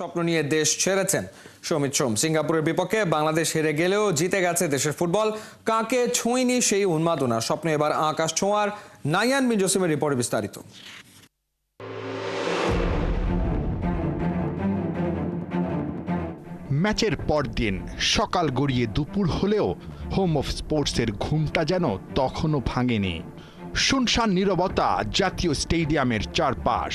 স্বপ্ন নিয়ে দেশ ছেড়েছেন। সমিত সোম, সিঙ্গাপুরের বিপক্ষে বাংলাদেশ হেরে গেলেও জিতে গেছে দেশের ফুটবল। কাকে ছোঁয়নি সেই উন্মাদনা? স্বপ্নে এবার আকাশ ছোঁয়ার নাইয়ান বিন জসিমের রিপোর্টে বিস্তারিত। ম্যাচের পরদিন সকাল গড়িয়ে দুপুর হলেও হোম অফ স্পোর্টসের ঘুমটা যেন তখনও ভাঙেনি। শুনশান নীরবতা জাতীয় স্টেডিয়ামের চারপাশ।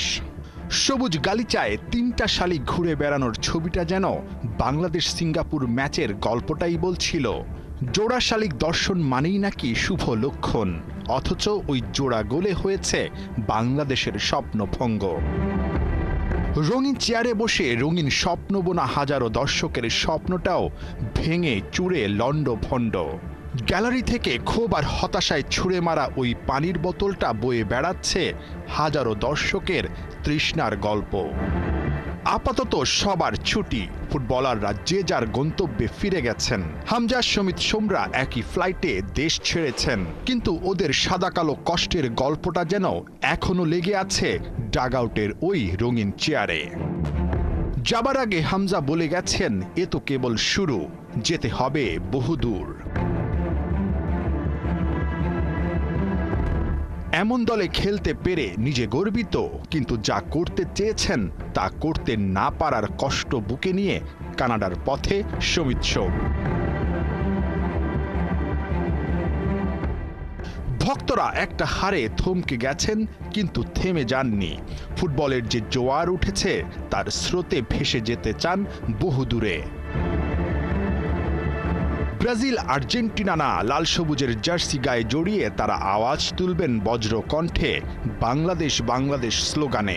সবুজ গালিচায় তিনটা শালিক ঘুরে বেড়ানোর ছবিটা যেন বাংলাদেশ সিঙ্গাপুর ম্যাচের গল্পটাই বলছিল। জোড়া শালিক দর্শন মানেই নাকি শুভ লক্ষণ, অথচ ওই জোড়া গোলে হয়েছে বাংলাদেশের স্বপ্নভঙ্গ। রঙিন চেয়ারে বসে রঙিন স্বপ্ন বোনা হাজারো দর্শকের স্বপ্নটাও ভেঙে চুড়ে লণ্ড ভণ্ড গ্যালারি থেকে ক্ষোভ আর হতাশায় ছুঁড়ে মারা ওই পানির বোতলটা বয়ে বেড়াচ্ছে হাজারো দর্শকের তৃষ্ণার গল্প। আপাতত সবার ছুটি, ফুটবলাররা যে যার গন্তব্যে ফিরে গেছেন। হামজা, সমিত সোমরা একই ফ্লাইটে দেশ ছেড়েছেন, কিন্তু ওদের সাদা কালো কষ্টের গল্পটা যেন এখনও লেগে আছে ডাগআউটের ওই রঙিন চেয়ারে। যাবার আগে হামজা বলে গেছেন, এ তো কেবল শুরু, যেতে হবে বহুদূর। এমন দলে খেলতে পেরে নিজে গর্বিত, কিন্তু যা করতে চেয়েছেন তা করতে না পারার কষ্ট বুকে নিয়ে কানাডার পথে সমিত সোম ভক্তরা একটা হারে থমকে গেছেন, কিন্তু থেমে যাননি। ফুটবলের যে জোয়ার উঠেছে, তার স্রোতে ভেসে যেতে চান বহুদূরে। ব্রাজিল, আর্জেন্টিনা না, লাল সবুজের জার্সি গায়ে জড়িয়ে তারা আওয়াজ তুলবেন বজ্র কণ্ঠে বাংলাদেশ বাংলাদেশ স্লোগানে।